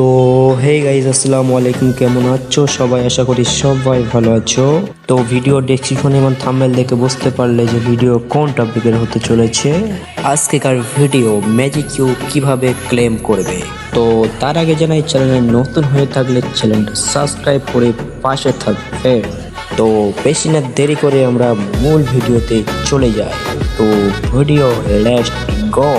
তো hey guys আসসালামু আলাইকুম, কেমন আছো? সবাই আশা করি সবাই ভালো আছো। তো ভিডিও ডেসক্রিপশন এবং থাম্বনেল দেখে বুঝতে পারলে যে ভিডিও কোন টপিকের হতে চলেছে। আজকেকার ভিডিও ম্যাজিক কিউ কীভাবে ক্লেম করবে? তো, তার আগে জানাই চ্যানেলে নতুন হয়ে থাকলে চ্যানেলটা সাবস্ক্রাইব করে পাশে থাকবে। তো, বেশি না দেরি করে আমরা মূল ভিডিওতে চলে যাই। তো ভিডিও লেটস গো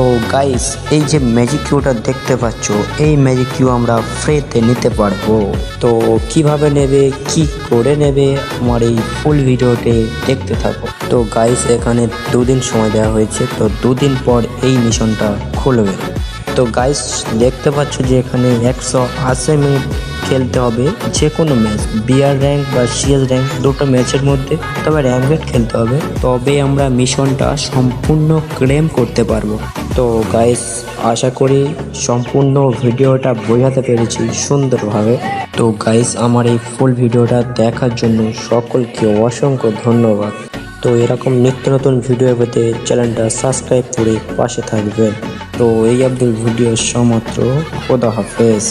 তো গাইস এই যে ম্যাজিক কিউটা দেখতে পাচ্ছ, এই ম্যাজিক কিউ আমরা ফ্রিতে নিতে পারব। তো, কীভাবে নেবে, কি করে নেবে, আমার এই ফুল ভিডিওতে দেখতে থাকো। তো গাইস এখানে দুদিন সময় দেওয়া হয়েছে, তো দুদিন পর এই মিশনটা খুলবে। তো গাইস দেখতে পাচ্ছ যে এখানে একশো আশি মিনিট খেলতে হবে, যে কোনো ম্যাচ বিআর র্যাঙ্ক বা সিএস র্যাঙ্ক দুটো ম্যাচের মধ্যে, তবে র্যাঙ্কেড খেলতে হবে। তবে আমরা মিশনটা সম্পূর্ণ ক্লেম করতে পারব। তো গাইস আশা করি সম্পূর্ণ ভিডিওটা বোঝাতে পেরেছি সুন্দরভাবে। তো গাইস আমার এই ফুল ভিডিওটা দেখার জন্য সকলকে অসংখ্য ধন্যবাদ। তো এরকম নিত্য নতুন ভিডিও পেতে চ্যানেলটা সাবস্ক্রাইব করে পাশে থাকবেন। তো এই আব্দুল ভিডিও সমাত্র খোদা হাফেজ।